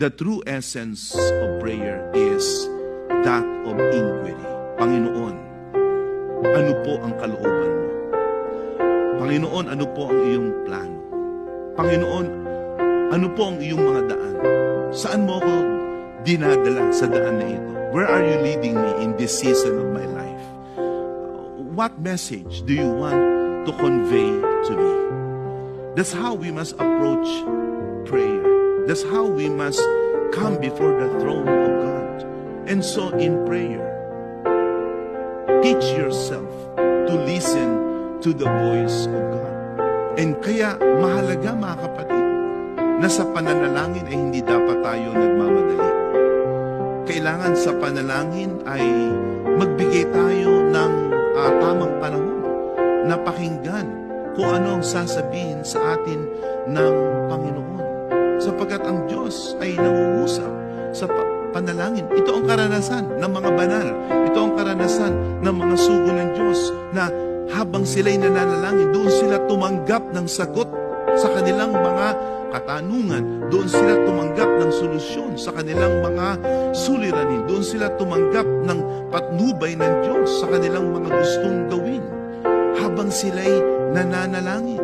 The true essence of prayer is that of inquiry. Panginoon, ano po ang kalooban mo? Panginoon, ano po ang iyong plano? Panginoon, ano po ang iyong mga daan? Saan mo ako dinadala sa daan na ito? Where are you leading me in this season of my life? What message do you want to convey to me? That's how we must approach prayer. That's how we must come before the throne of God. And so in prayer, teach yourself to listen to the voice of God. And kaya mahalaga mga kapatid, na sa pananalangin ay hindi dapat tayo nagmamadali. Kailangan sa panalangin ay magbigay tayo ng ah, tamang panahon na pakinggan kung ano ang sasabihin sa atin ng Panginoon. Sapagkat ang Diyos ay nangungusap sa pa- panalangin. Ito ang karanasan ng mga banal. Ito ang karanasan ng mga sugo ng Diyos na habang sila'y nananalangin, doon sila tumanggap ng sagot sa kanilang mga katanungan. Doon sila tumanggap ng solusyon sa kanilang mga suliranin. Doon sila tumanggap ng patnubay ng Diyos sa kanilang mga gustong gawin habang sila'y nananalangin.